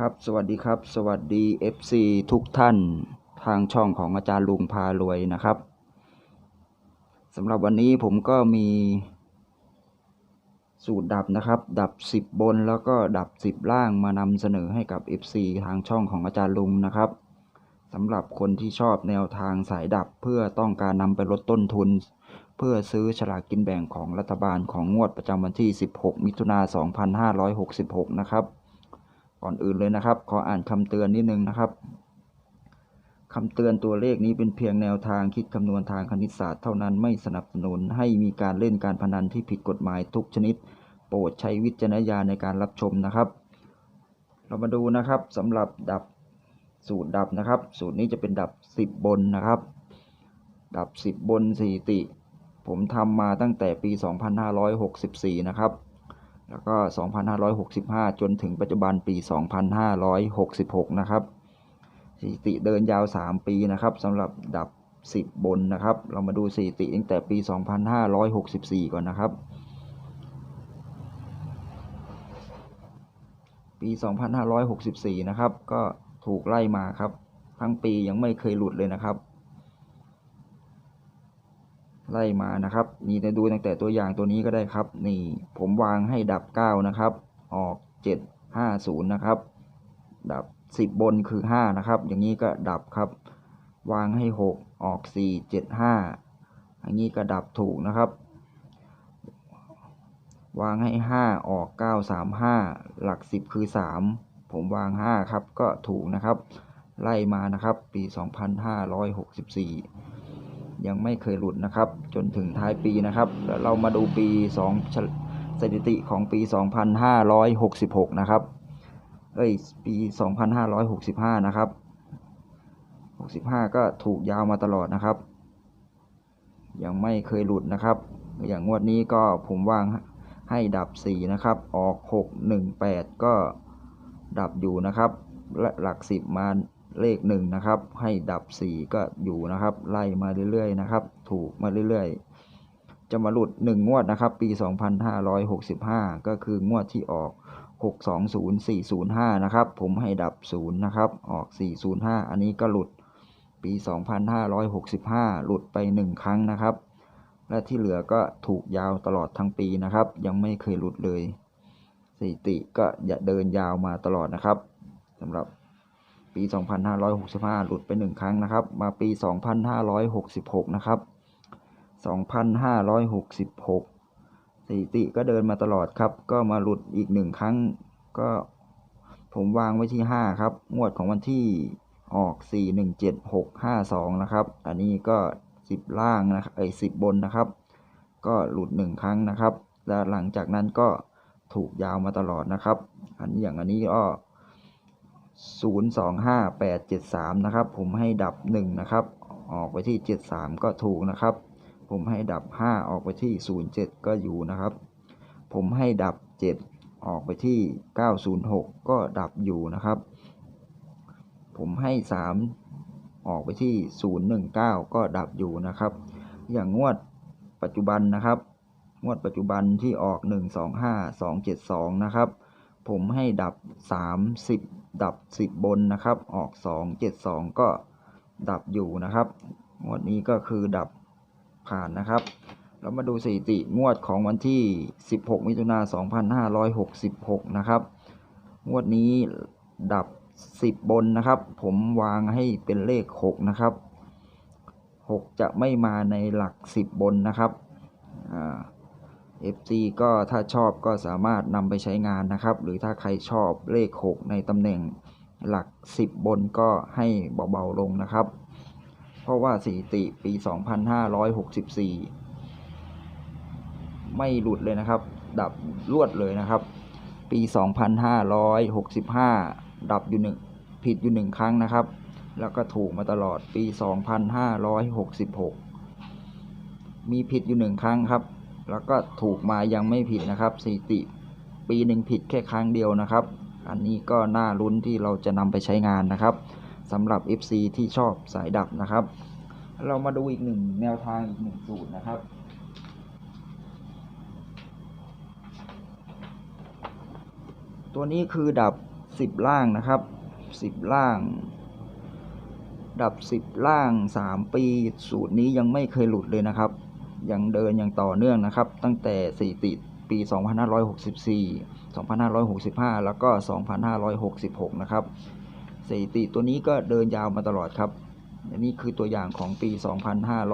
ครับ สวัสดีครับ สวัสดี FC ทุกท่านทางช่องของอาจารย์ลุงพารวยนะครับสำหรับวันนี้ผมก็มีสูตรดับนะครับ ดับ 10 บนแล้วก็ดับ 10 ล่างมานำเสนอให้กับ FC ทางช่องของอาจารย์ลุงนะครับสำหรับคนที่ชอบแนวทางสายดับเพื่อต้องการนำไปลดต้นทุน เพื่อซื้อฉลากกินแบ่งของรัฐบาลของงวดประจำวันที่ 16 มิถุนายน2566 นะครับ ก่อนอื่นเลยนะครับ ขออ่านคำเตือนนิดนึงนะครับคำเตือนตัวเลขนี้เป็นเพียงแนวทางคิดคำนวณทางคณิตศาสตร์เท่านั้นไม่สนับสนุนให้มีการเล่นการพนันที่ผิดกฎหมายทุกชนิด โปรดใช้วิจารณญาณในการรับชมนะครับ เรามาดูนะครับสำหรับดับสูตรดับนะครับ สูตรนี้จะเป็นดับ 10 บนนะครับ ดับ 10 บนสถิติ ผมทำมาตั้งแต่ปี 2564 นะครับ แล้วก็ 2565 จนถึงปัจจุบันปี 2566 นะครับสถิติเดินยาว 3 ปีนะครับสำหรับดับ 10 บนนะครับ เรามาดูสถิติตั้งแต่ปี 2564 ก่อนนะครับ ปี 2564 นะครับ ก็ถูกไล่มาครับ ทั้งปียังไม่เคยหลุดเลยนะครับ ไล่มานะครับ นี่จะดูตั้งแต่ตัวอย่างตัวนี้ก็ได้ครับ นี่ผมวางให้ดับ 9 นะครับ ออก 7 5 0 นะครับ ดับ 10 บนคือ 5 นะครับ อย่างนี้ก็ดับครับ วางให้ 6 ออก 4 7 5อย่างนี้ก็ดับถูกนะครับ วางให้ 5 ออก 9 3 5 หลัก 10 คือ 3 ผมวาง 5 ครับ ก็ถูกนะครับ ไล่มานะครับ ปี 2564 ยังไม่เคยหลุดนะครับ จนถึงท้ายปีนะครับแล้วเรามาดูปี 2 สถิติของปี 2566 นะครับ เอ้ย ปี 2565 นะครับ 65 ก็ถูกยาวมาตลอดนะครับ ยังไม่เคยหลุดนะครับ อย่างงวดนี้ก็ผมวางให้ดับ 4 นะครับ ออก 6 1 8 ก็ดับอยู่นะครับ และหลัก 10 มา เลข 1 นะครับ ให้ดับ 4 ก็อยู่นะครับ ไล่มาเรื่อยๆนะครับ ถูกมาเรื่อยๆ จะมาหลุด 1 งวดนะครับ ปี 2565 ก็คืองวดที่ออก 620405 นะครับ ผมให้ดับ 0 นะครับ ออก 405 อันนี้ก็หลุดปี 2565 หลุดไป 1 ครั้งนะครับ และที่เหลือก็ถูกยาวตลอดทั้งปีนะครับ ยังไม่เคยหลุดเลยสถิติก็เดินยาวมาตลอดนะครับสำหรับ ปี 2565 หลุดไป 1 ครั้งนะครับ มาปี 2566 นะครับ 2566สถิติก็เดินมาตลอดครับ ก็มาหลุดอีก 1 ครั้ง ก็ผมวางไว้ที่ 5 ครับ งวดของวันที่ออก 417652 นะครับ อันนี้ก็ 10 ล่างนะครับไอ้10 บนนะครับ ก็หลุด 1 ครั้งนะครับ แล้วหลังจากนั้นก็ถูกยาวมาตลอดนะครับ อันนี้อย่างอันนี้ก็ 025873 นะครับ ผมให้ดับ 1 นะครับ ออกไปที่ 73 ก็ถูกนะครับ ผมให้ดับ 5 ออกไปที่ 07 ก็อยู่นะครับ ผมให้ดับ 7 ออกไปที่ 906 ก็ดับอยู่นะครับ ผมให้ 3 ออกไปที่ 019 ก็ดับอยู่นะครับ อย่างงวดปัจจุบันนะครับ งวดปัจจุบันที่ออก 125 272 นะครับ ผมให้ดับ 30 ดับ 10 บนนะครับ ออก 272 ก็ดับอยู่นะครับ งวดนี้ก็คือดับผ่านนะครับ เรามาดูสถิติงวดของวันที่ 16 มิถุนายน2566 นะครับ งวดนี้ดับ 10 บนนะครับ ผมวางให้เป็นเลข 6 นะครับ 6 จะไม่มาในหลัก 10 บนนะครับ FC ก็ถ้าชอบก็สามารถนำไปใช้งานนะครับ หรือถ้าใครชอบเลข 6 ในตำแหน่งหลัก 10 บนก็ให้เบาๆลงนะครับ เพราะว่าสถิติปี 2564 ไม่หลุดเลยนะครับ ดับรวดเลยนะครับ ปี 2565 ดับอยู่หนึ่งผิดอยู่หนึ่งครั้งนะครับ แล้วก็ถูกมาตลอดปี 2566 มีผิดอยู่หนึ่งครั้งครับ แล้วก็ถูกมายังไม่ผิดนะครับสถิติปีหนึ่งผิดแค่ครั้งเดียวนะครับ อันนี้ก็น่าลุ้นที่เราจะนำไปใช้งานนะครับสำหรับ FC ที่ชอบสายดับนะครับ เรามาดูอีกหนึ่งแนวทางอีกหนึ่งสูตรนะครับตัวนี้คือดับสิบล่างนะครับสิบล่าง ดับสิบล่างสามปี สูตรนี้ยังไม่เคยหลุดเลยนะครับ ยังเดินอย่างต่อเนื่องนะครับ ตั้งแต่สถิติปี 2564 2565 แล้วก็ 2566 นะครับสถิติตัวนี้ก็เดินยาวมาตลอดครับอันนี้คือตัวอย่างของปี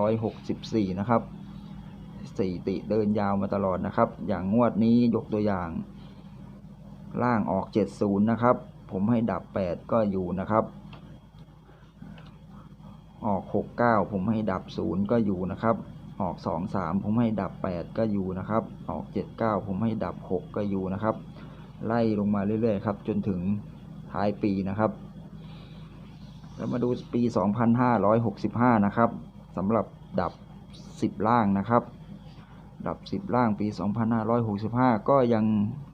2564 นะครับสถิติเดินยาวมาตลอดนะครับ อย่างงวดนี้ยกตัวอย่าง ล่างออก 70 นะครับ ผมให้ดับ 8 ก็อยู่นะครับ ออก 69 ผมให้ดับ 0 ก็อยู่นะครับ ออก 23 ผมให้ดับ 8 ก็อยู่นะครับ ออก 79 ผมให้ดับ 6 ก็อยู่นะครับ ไล่ลงมาเรื่อยๆครับ จนถึงท้ายปีนะครับแล้วมาดูปี 2565 นะครับสำหรับดับ 10 ล่างนะครับ ดับ 10 ล่างปี 2565 ก็ยัง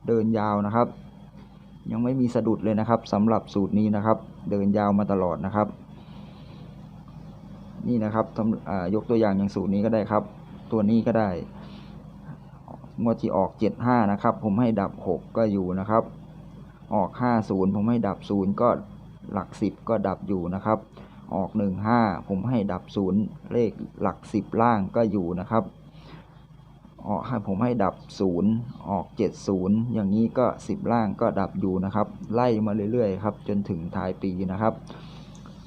เดินยาวนะครับ ยังไม่มีสะดุดเลยนะครับสำหรับสูตรนี้นะครับ เดินยาวมาตลอดนะครับ นี่นะครับทำยกตัวอย่างอย่างสูตรนี้ก็ได้ครับ ตัวนี้ก็ได้งวดที่ออก 75 นะครับ ผมให้ดับ 6 ก็อยู่นะครับ ออก 50 ผมให้ดับ 0 ก็หลัก 10 ก็ดับอยู่นะครับ ออก 15 ผมให้ดับ 0 เลขหลัก 10 ล่างก็อยู่นะครับ ออกให้ผมให้ดับ 0 ออก 70 อย่างนี้ก็ 10 ล่างก็ดับอยู่นะครับ ไล่มาเรื่อยๆครับ จนถึงท้ายปีนะครับ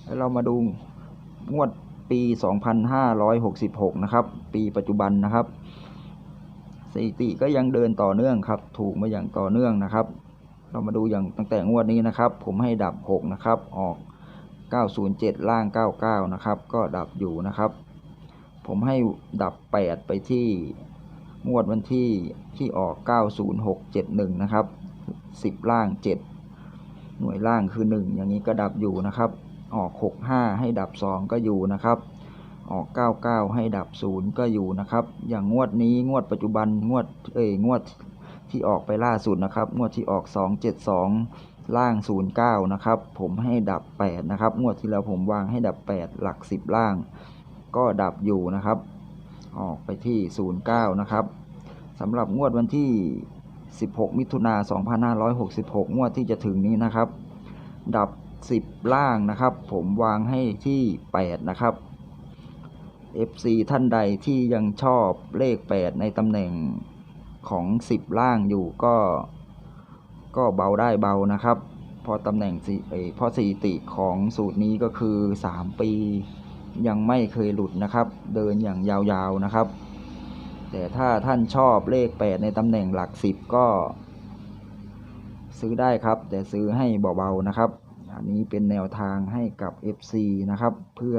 แล้วเรามาดูงวด ปี 2566 นะครับ ปีปัจจุบันนะครับสถิติก็ยังเดินต่อเนื่องครับ ถูกมาอย่างต่อเนื่องนะครับ เรามาดูอย่างตั้งแต่งวดนี้นะครับ ผมให้ดับ 6 นะครับ ออก 907 ล่าง 99 นะครับ ก็ดับอยู่นะครับ ผมให้ดับ 8 ไปที่งวดวันที่ที่ออก 90671 นะครับ 10 ล่าง 7 หน่วยล่างคือ 1 อย่างนี้ก็ดับอยู่นะครับ ออก 65 ให้ดับ 2 ก็อยู่นะครับ ออก 99 ให้ดับ 0 ก็อยู่นะครับ อย่างงวดนี้งวดปัจจุบันงวดเอ้ยงวดที่ออกไปล่าสุดนะครับ งวดที่ออก 272 ล่าง 09 นะครับ ผมให้ดับ 8 นะครับ งวดที่แล้วผมวางให้ดับ 8 หลัก 10 ล่าง ก็ดับอยู่นะครับ ออกไปที่ 09 นะครับสำหรับงวดวันที่ 16 มิถุนา 2566 งวดที่จะถึงนี้นะครับ ดับ 10 ล่างนะครับ ผมวางให้ที่ 8 นะครับ FC ท่านใดที่ยังชอบเลข 8 ในตำแหน่งของ 10 ล่างอยู่ก็ ก็เบาได้เบานะครับเพราะตำแหน่งสี่เอยเพราะสถิติของสูตรนี้ก็คือ 3 ปียังไม่เคยหลุดนะครับ เดินอย่างยาวๆนะครับ แต่ถ้าท่านชอบเลข 8 ในตำแหน่งหลัก 10 ก็ ซื้อได้ครับ แต่ซื้อให้เบาๆนะครับ อันนี้เป็นแนวทางให้กับ FC นะครับ เพื่อ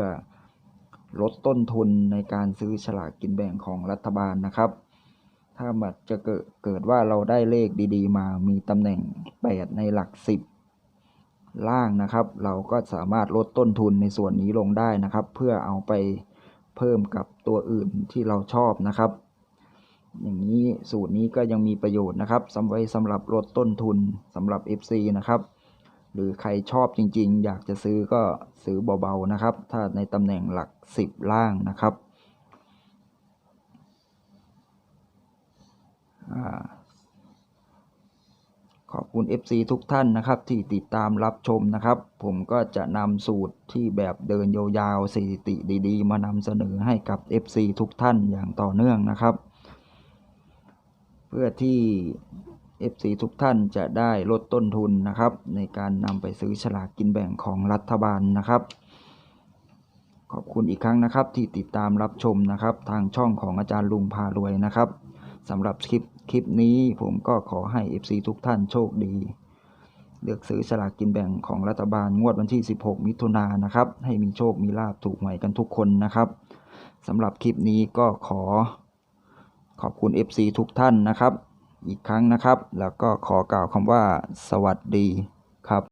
ลดต้นทุนในการซื้อฉลากกินแบ่งของรัฐบาลนะครับ ถ้ามันจะเกิดเกิดว่าเราได้เลขดีๆ มามีตำแหน่ง 8 ในหลัก 10 ล่างนะครับ เราก็สามารถลดต้นทุนในส่วนนี้ลงได้นะครับ เพื่อเอาไปเพิ่มกับตัวอื่นที่เราชอบนะครับ อย่างนี้สูตรนี้ก็ยังมีประโยชน์นะครับสำไว้สำหรับลดต้นทุนสำหรับ FC นะครับ หรือใครชอบจริง ๆ อยากจะซื้อก็ซื้อเบาๆนะครับ ถ้าในตำแหน่งหลัก 10 ล่างนะครับขอบคุณ FC ทุกท่านนะครับ ที่ติดตามรับชมนะครับ ผมก็จะนำสูตรที่แบบเดินยาวๆสถิติดีๆ มานำเสนอให้กับ FC ทุกท่านอย่างต่อเนื่องนะครับ เพื่อที่ FC ทุกท่านจะได้ลดต้นทุนนะครับ ในการนำไปซื้อฉลากกินแบ่งของรัฐบาลนะครับ ขอบคุณอีกครั้งนะครับที่ติดตามรับชมนะครับ ทางช่องของอาจารย์ลุงพารวยนะครับสำหรับคลิปคลิปนี้ผมก็ขอให้ FC ทุกท่านโชคดี เลือกซื้อฉลากกินแบ่งของรัฐบาลงวดวันที่ 16 มิถุนายนนะครับ ให้มีโชคมีลาบถูกหวยกันทุกคนนะครับสำหรับคลิปนี้ก็ขอขอบคุณ FC ทุกท่านนะครับ อีกครั้งนะครับ แล้วก็ขอกล่าวคำว่าสวัสดีครับ